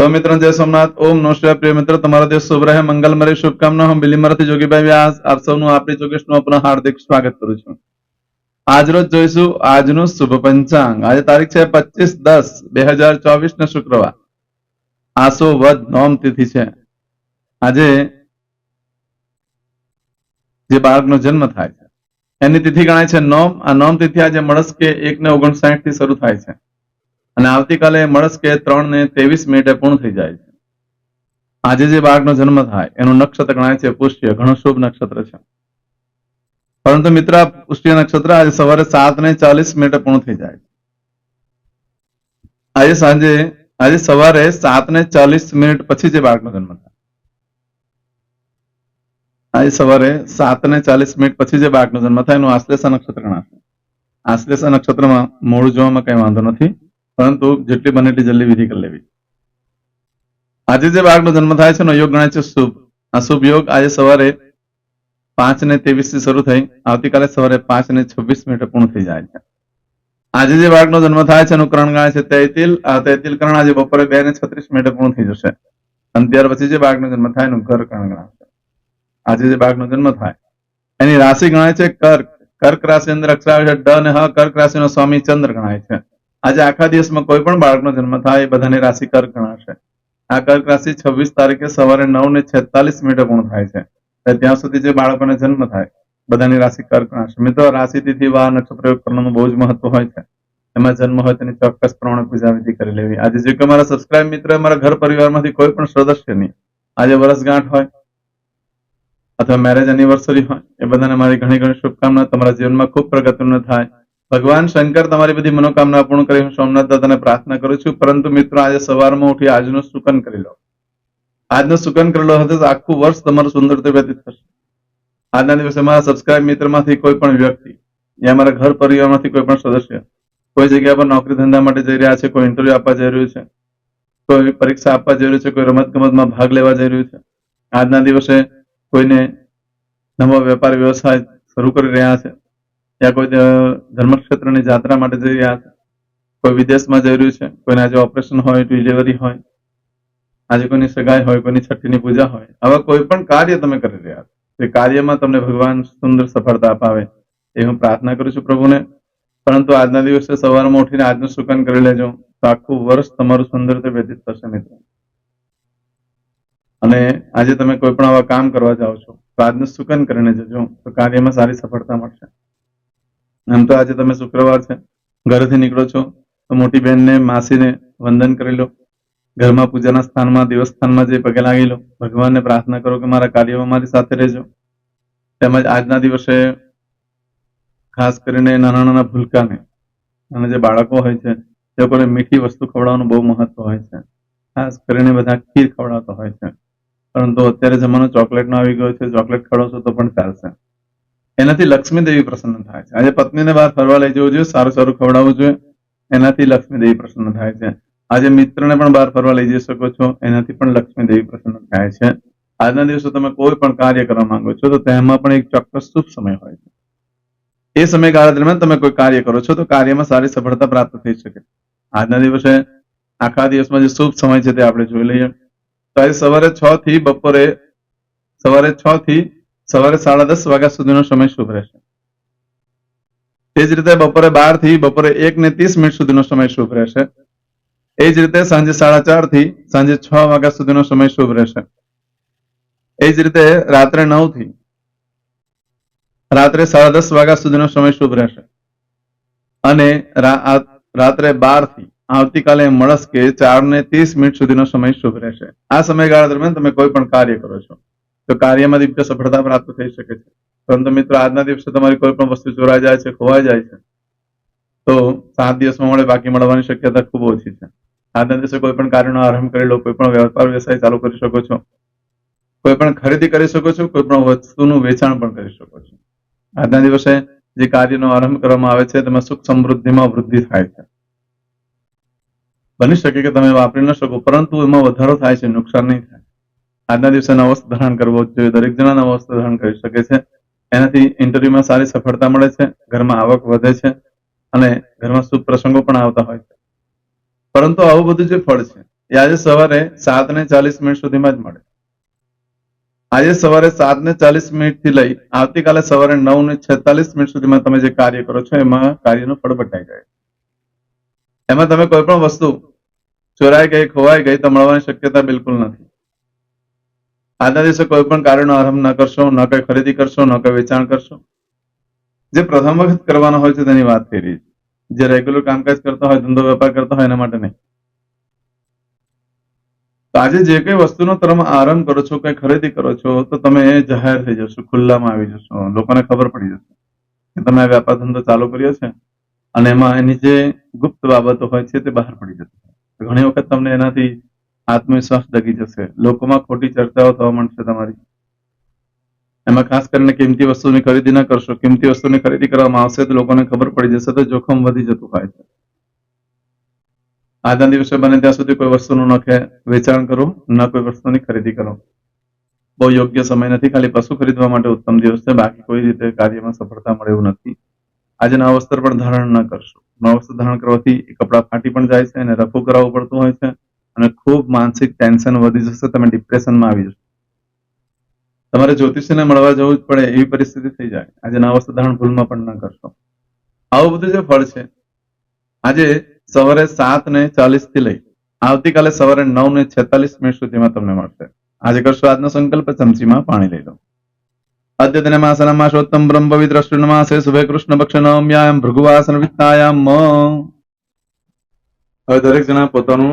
સૌ મિત્રો જય સોમનાથ. ઓમ નમસ્કાર પ્રિય મિત્રો, તમારો દિવસ શુભ રહે. મંગલમય શુભકામના. હું બિલીમરાથી જોગીભાઈ વ્યાસ. આપ સૌનું આપણી જોગેશનું પુનઃ હાર્દિક સ્વાગત કરું છું. આજરોજ જોઈશું આજનું શુભ પંચાંગ. આજે તારીખ છે પચીસ દસ બે હજાર ચોવીસ ને શુક્રવાર. આસો વધ નોમ તિથિ છે. આજે જે બાળકનો જન્મ થાય છે. એની તિથિ ગણાય છે નોમ. આ નોમ તિથિ આજે મળસ્કે એક ને ઓગણસાઠથી શરૂ થાય છે. અને આવતીકાલે મળસ્કે ત્રણ ને ત્રેવીસ મિનિટે પૂર્ણ થઈ જાય છે. આજે જે બાળકનો જન્મ થાય, એનું નક્ષત્ર ગણાય છે, પુષ્ય, ઘણું શુભ નક્ષત્ર છે. પરંતુ મિત્ર પુષ્ટિ નક્ષત્ર આજે સવારે સાત ને ચાલીસ મિનિટે પૂર્ણ થઈ જાય આજે સાંજે, આજે સવારે સાત ને ચાલીસ મિનિટ પછી જે બાળકનો જન્મ થાય. આજે સવારે સાત ને ચાલીસ મિનિટ પછી જે બાળકનો જન્મ થાય, એનું આશ્લેષા નક્ષત્ર ગણાશે. આશ્લેષા નક્ષત્રમાં મૂળ જોવામાં કઈ વાંધો નથી. પરંતુ જેટલી બને એટલી જલ્દી વિધિ કરી લેવી. આજે જે બાળકનો જન્મ થાય છે યોગ ગણાય છે શુભ. આ શુભ યોગ આજે સવારે પાંચ ને ત્રેવીસથી શરૂ થઈ, આવતીકાલે સવારે પાંચ ને છવ્વીસ મિનિટે પૂર્ણ થઈ જાય છે. આજે જે બાળકનો જન્મ થાય છે એનું કરણ ગણાય છે તૈતિલ, આ તૈતિલ કરણ આજે બપોરે બે ને છત્રીસ મિનિટે પૂર્ણ થઈ જશે. અને ત્યાર પછી જે બાળકનો જન્મ થાય એનું ઘર કરણ ગણાશે આજે જે બાળકનો જન્મ થાય, એની રાશિ ગણાય છે કર્ક. કર્ક રાશિ અંદર અક્ષર આવે છે ડ અને હ, કર્ક રાશિનો સ્વામી ચંદ્ર ગણાય છે. આજે આખા દિવસમાં કોઈ પણ બાળકનો જન્મ થાય એ બધાની રાશિ કર્ક ગણાશે. આ કર્ક રાશિ છવ્વીસ તારીખે સવારે નવ ને છેતાલીસ મિનિટે પૂર્ણ થાય છે. ત્યાં સુધી જે બાળકોને જન્મ થાય, બધાની રાશિ કર્ક ગણાશે. મિત્રો રાશિ તિથિ વા નક્ષત્ર કરવાનું બહુ જ મહત્વ હોય છે. એમાં જન્મ હોય તેની ચોક્કસ પ્રમાણે પૂજા વિધિ કરી લેવી. આજે જે કે મારા સબસ્ક્રાઇબ મિત્ર, મારા ઘર પરિવારમાંથી કોઈ પણ સદસ્યની આજે વર્ષગાંઠ હોય અથવા મેરેજ એનિવર્સરી હોય, એ બધાને મારી ઘણી ઘણી શુભકામના. તમારા જીવનમાં ખૂબ પ્રગતિનું થાય. ભગવાન શંકર તમારી બધી મનોકામના પૂર્ણ કરી, હું સોમનાથ દાદાને પ્રાર્થના કરું છું. પરંતુ મિત્રો, આજે સવારમાં ઉઠી આજનું સુકન કરી લો. આજનું સુકન કરી લો હશે આખું વર્ષ તમારું સુંદરતા વ્યતીત થશે. આજના દિવસે મારા સબસ્ક્રાઇબ મિત્રમાંથી કોઈ પણ વ્યક્તિ, યા મારા ઘર પરિવારમાંથી કોઈ પણ સદસ્ય, કોઈ જગ્યા પર નોકરી ધંધા માટે જઈ રહ્યા છે, કોઈ ઇન્ટરવ્યુ આપવા જઈ રહ્યું છે, કોઈ પરીક્ષા આપવા જઈ રહ્યું છે, કોઈ રમત ગમતમાં ભાગ લેવા જઈ રહ્યું છે, આજના દિવસે કોઈને નવો વેપાર વ્યવસાય શરૂ કરી રહ્યા છે. યા કોઈ ધ- ધર્મક્ષેત્રની જાત્રા માટે જઈ રહ્યા છે કોઈ વિદેશમાં જઈ રહ્યું છે? કોઈને આજે ઓપરેશન હોય ડિલિવરી હોય? આજે કોઈની સગાઈ હોય, કોઈની છઠ્ઠીની પૂજા હોય? આવા કોઈ પણ કાર્ય તમે કરી રહ્યા છો? એ કાર્યમાં તમને ભગવાન સુંદર સફળતા અપાવે, એ હું પ્રાર્થના કરું છું પ્રભુને. પરંતુ આજના દિવસે સવારમાં ઉઠીને આજનું સુકન કરી લેજો. તો આખું વર્ષ તમારું સુંદર વ્યતીત થશે, મિત્રો. અને આજે તમે કોઈ પણ આવા કામ કરવા જાઓ છો, તો આજનું સુકન કરીને જજો. તો કાર્યમાં સારી સફળતા મળશે. આમ તો આજે તમે શુક્રવાર છે. ઘરેથી નીકળો છો. તો મોટી બહેનને, માસીને વંદન કરી લો. ઘરમાં પૂજાના સ્થાનમાં, દેવસ્થાનમાં જે પગે લાગી લો. ભગવાનને પ્રાર્થના કરો કે મારા કાર્યમાં મારી સાથે રહેજો. તેમજ આજના દિવસે ખાસ કરીને નાના નાના ભૂલકાને અને જે બાળકો હોય છે તે લોકોને મીઠી વસ્તુ ખવડાવવાનું બહુ મહત્વ હોય છે. ખાસ કરીને બધા ખીર ખવડાવતા હોય છે. પરંતુ અત્યારે જમાનો ચોકલેટનો આવી ગયો છે. ચોકલેટ ખવડાવશો તો પણ ચાલશે. એનાથી લક્ષ્મી દેવી પ્રસન્ન થાય છે. આજે પત્નીને બહાર ફરવા લઈ જવું જોઈએ, સારું સારું ખવડાવવું જોઈએ, એનાથી લક્ષ્મી દેવી પ્રસન્ન થાય છે. આજે મિત્રને પણ બહાર ફરવા લઈ જઈ શકો છો, એનાથી પણ લક્ષ્મી દેવી પ્રસન્ન થાય છે. આજના દિવસે તમે કોઈ પણ કાર્ય કરવા માંગો છો, તો તેમાં પણ એક ચોક્કસ શુભ સમય હોય છે. એ સમયગાળા દરમિયાન તમે કોઈ કાર્ય કરો છો, તો કાર્યમાં સારી સફળતા પ્રાપ્ત થઈ શકે આજના દિવસે આખા દિવસમાં જે શુભ સમય છે તે આપણે જોઈ લઈએ. તો આજે સવારે છ થી બપોરે, સવારે છ થી સવારે સાડા દસ વાગ્યા સુધીનો સમય શુભ રહેશે. તે જ રીતે બપોરે બારથી બપોરે એક ને ત્રીસ મિનિટ સુધીનો સમય શુભ રહેશે. એ જ રીતે સાંજે સાડા ચારથી સાંજે છ વાગ્યા સુધીનો સમય શુભ રહેશે. એ જ રીતે રાત્રે નવથી રાત્રે સાડા દસ વાગ્યા સુધીનો સમય શુભ રહેશે. અને રાત્રે બારથી આવતીકાલે મળસ્કે ચાર ને ત્રીસ મિનિટ સુધીનો સમય શુભ રહેશે. આ સમયગાળા દરમિયાન તમે કોઈ પણ કાર્ય કરો છો. તો કાર્યમાં દિવ્ય સફળતા પ્રાપ્ત થઈ શકે છે. પરંતુ મિત્રો, આજના દિવસે તમારી કોઈ પણ વસ્તુ ચોરાઈ જાય છે, ખોવાઈ જાય છે, તો સાત દિવસમાં મળે બાકી મળવાની શક્યતા ખૂબ ઓછી છે. આજના દિવસે કોઈ પણ કાર્યનો આરંભ કરી લો, કોઈ પણ વેપાર, વ્યવસાય ચાલુ કરી શકો છો, કોઈ પણ ખરીદી કરી શકો છો, કોઈ પણ વસ્તુનું વેચાણ પણ કરી શકો છો. આજના દિવસે જે કાર્યનો આરંભ કરવામાં આવે છે, તેમાં સુખ સમૃદ્ધિમાં વૃદ્ધિ થાય છે. બની શકે કે તમે વાપરી ન શકો, પરંતુ એમાં વધારો થાય છે, નુકસાન નહીં થાય. આજના દિવસે નવો ધારણ કરવો જોઈએ. દરેક જણા નવો વસ્ત્ર ધારણ કરી શકે છે. એનાથી ઇન્ટરવ્યુમાં સારી સફળતા મળે છે. ઘરમાં આવક વધે છે અને ઘરમાં શુભ પ્રસંગો પણ આવતા હોય છે. પરંતુ આવું બધું જે ફળ છે, એ આજે સવારે સાત ને ચાલીસ મિનિટ સુધીમાં જ મળે. આજે સવારે સાત ને ચાલીસ મિનિટથી લઈ આવતીકાલે સવારે નવ ને છેતાલીસ મિનિટ સુધીમાં તમે જે કાર્ય કરો છો, એમાં કાર્યનું ફળ બટાઈ જાય. એમાં તમે કોઈ પણ વસ્તુ ચોરાઈ ગઈ, ખોવાઈ ગઈ, તો મળવાની શક્યતા બિલકુલ નથી. આજના દિવસે કોઈ પણ કાર્યનો આરંભ ન કરશો, ન કઈ ખરીદી કરશો, ન કઈ વેચાણ કરશો. જે પ્રથમ વખત કરવાનો હોય છે તેની વાત કરી. જે રેગ્યુલર કામકાજ કરતા હોય, ધંધો વેપાર કરતા હોય, એના માટે નહીં. તો આજે જે કઈ વસ્તુનો તમે આરંભ કરો છો, કઈ ખરીદી કરો છો, તો તમે જાહેર થઈ જશો, ખુલ્લામાં આવી જશો. લોકોને ખબર પડી જશે કે તમે આ વ્યાપાર ધંધો ચાલુ કર્યો છે અને એમાં એની જે ગુપ્ત બાબતો હોય છે તે બહાર પડી જશે. ઘણી વખત તમને એનાથી આત્મવિશ્વાસ ડગી જશે. લોકોમાં ખોટી ચર્ચાઓ થવા માંડશે તમારી. એમાં ખાસ કરીને કિંમતી વસ્તુની ખરીદી ન કરશો. કિંમતી વસ્તુની ખરીદી કરવામાં આવશે તો લોકોને ખબર પડી જશે તો જોખમ વધી જતું હોય છે. આજના દિવસે બને ત્યાં સુધી કોઈ વસ્તુનું ન વેચાણ કરો, ન કોઈ વસ્તુની ખરીદી કરો. બહુ યોગ્ય સમય નથી. ખાલી પશુ ખરીદવા માટે ઉત્તમ દિવસ છે. બાકી કોઈ રીતે કાર્યમાં સફળતા મળે એવું નથી. આજે નવા વસ્ત્ર પણ ધારણ ન કરશો. નવા વસ્ત્ર ધારણ કરવાથી કપડાં ફાટી પણ જાય છે અને રફુ કરાવવું પડતું હોય છે. અને ખૂબ માનસિક ટેન્શન વધી જશે, તમે ડિપ્રેશનમાં આવી જશો. તમારે જ્યોતિષીને મળવા જવું જ પડે, એવી પરિસ્થિતિ થઈ જાય. આજે નવા સાધારણ ભૂલમાં પણ ન કરશો. આવું બધું જે ફળ છે, આજે સવારે સાત ને ચાલીસથી લઈ, આવતીકાલે સવારે નવ ને છેતાલીસ મિનિટ સુધીમાં તમને મળશે. આજે કરશો આજનો સંકલ્પ, ચમચીમાં પાણી લઈ લો. અદ્યતન માસન માસોત્તમ બ્રહ્મ પવિત્ર માસે શુભે કૃષ્ણ પક્ષ નવમ્યામ ભૃગુવાસન વિત્તાયામ હવે દરેક જણા પોતાનું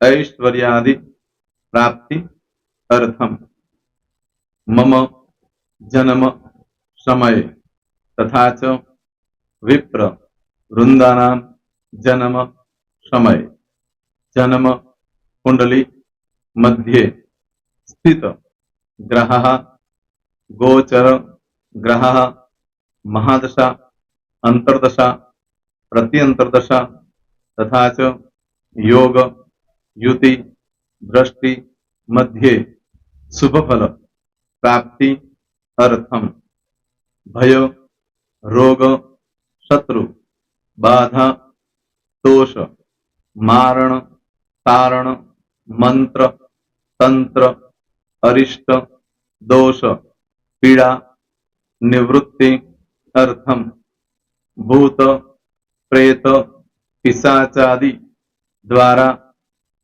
ऐश्वर्यादि प्राप्ति अर्थम मम जन्म समये तथा च विप्र वृंदानां जन्म समये जन्म कुंडली मध्ये स्थित ग्रहः गोचर ग्रहः महादशा अंतर्दशा प्रत्यंतर्दशा तथा च योग युति, दृष्टि, मध्ये शुभ फल प्राप्ति, अर्थम। भय, रोग, शत्रु, बाधा, दोष, मारण, तारण, मंत्र, तंत्र, अरिष्ट, दोष, पीड़ा, निवृत्ति, अर्थम। भूत, प्रेत, पिशाचादि द्वारा